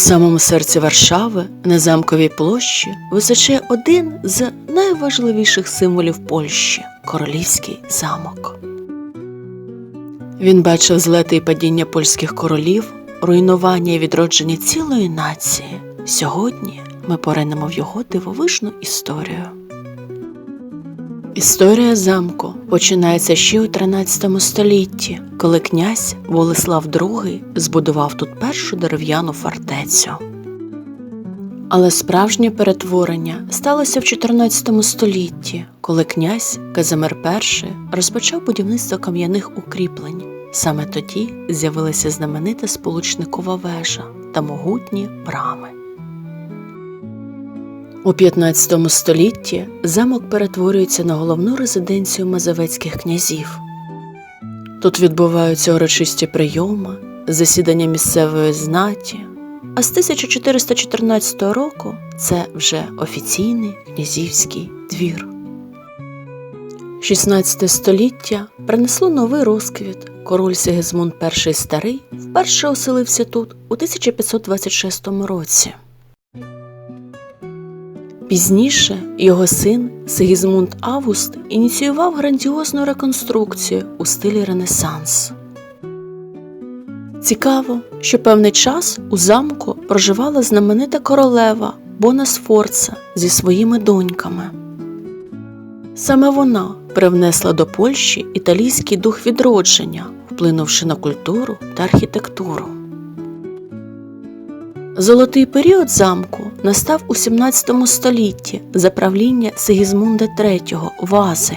Самому серці Варшави на замковій площі височає один з найважливіших символів Польщі королівський замок. Він бачив злети і падіння польських королів, руйнування і відродження цілої нації. Сьогодні ми поринемо в його дивовижну історію. Історія замку починається ще у 13 столітті, коли князь Волислав II збудував тут першу дерев'яну фортецю. Але справжнє перетворення сталося в 14 столітті, коли князь Казимир І розпочав будівництво кам'яних укріплень. Саме тоді з'явилася знаменита сполучникова вежа та могутні брами. У 15 столітті замок перетворюється на головну резиденцію мазовецьких князів. Тут відбуваються урочисті прийоми, засідання місцевої знаті, а з 1414 року це вже офіційний князівський двір. 16 століття принесло новий розквіт. Король Сигизмунд І Старий вперше оселився тут у 1526 році. Пізніше його син Сигізмунд Август ініціював грандіозну реконструкцію у стилі Ренесанс. Цікаво, що певний час у замку проживала знаменита королева Бона Сфорца зі своїми доньками. Саме вона привнесла до Польщі італійський дух відродження, вплинувши на культуру та архітектуру. Золотий період замку настав у 17 столітті за правління Сигізмунда III Вази.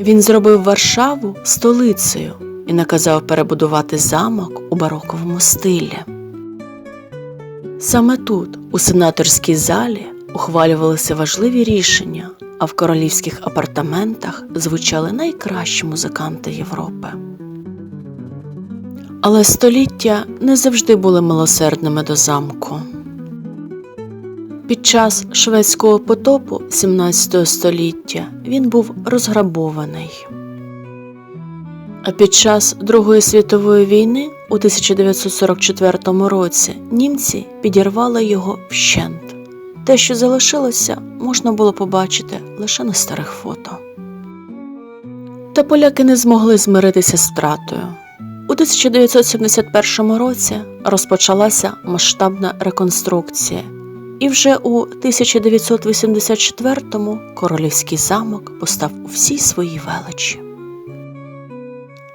Він зробив Варшаву столицею і наказав перебудувати замок у бароковому стилі. Саме тут, у сенаторській залі, ухвалювалися важливі рішення, а в королівських апартаментах звучали найкращі музиканти Європи. Але століття не завжди були милосердними до замку. Під час шведського потопу 17 століття він був розграбований. А під час Другої світової війни у 1944 році німці підірвали його вщент. Те, що залишилося, можна було побачити лише на старих фото. Та поляки не змогли змиритися з втратою. У 1971 році розпочалася масштабна реконструкція, і вже у 1984-му королівський замок постав у всій своїй величі.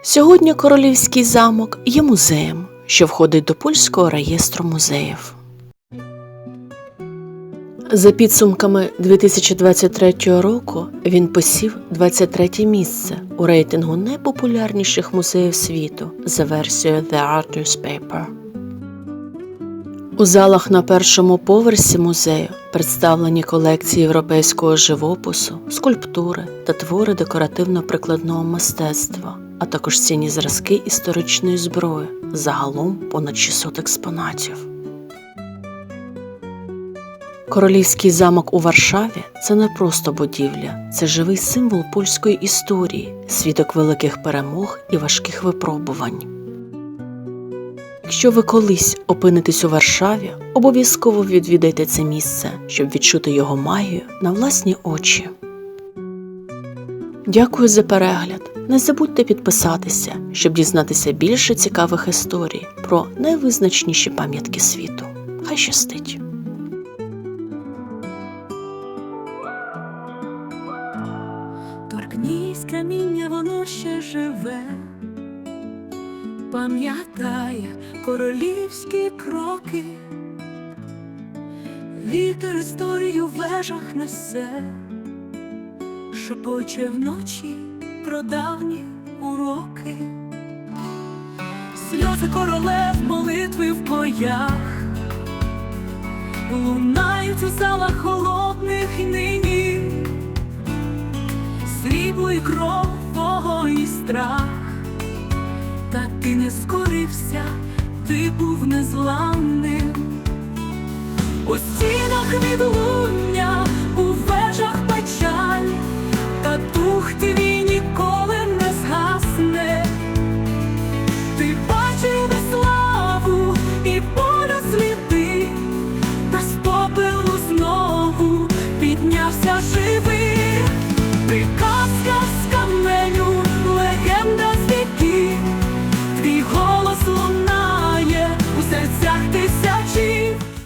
Сьогодні королівський замок є музеєм, що входить до польського реєстру музеїв. За підсумками 2023 року він посів 23 місце у рейтингу найпопулярніших музеїв світу за версією The Art Newspaper. У залах на першому поверсі музею представлені колекції європейського живопису, скульптури та твори декоративно-прикладного мистецтва, а також цінні зразки історичної зброї, загалом понад 600 експонатів. Королівський замок у Варшаві це не просто будівля, це живий символ польської історії, свідок великих перемог і важких випробувань. Якщо ви колись опинитесь у Варшаві, обов'язково відвідайте це місце, щоб відчути його магію на власні очі. Дякую за перегляд. Не забудьте підписатися, щоб дізнатися більше цікавих історій про найвизначніші пам'ятки світу. Хай щастить! Торкнись каміння, воно ще живе, пам'ятає королівські кроки, вітер історію в вежах несе, шепоче вночі про давні уроки, сльози королев, молитви в боях, лунають у залах холодних нині. Срібло і кров, вогонь і страх, ти не скорився, ти був незламним. У стінах відлуння, у вежах печаль, та дух твій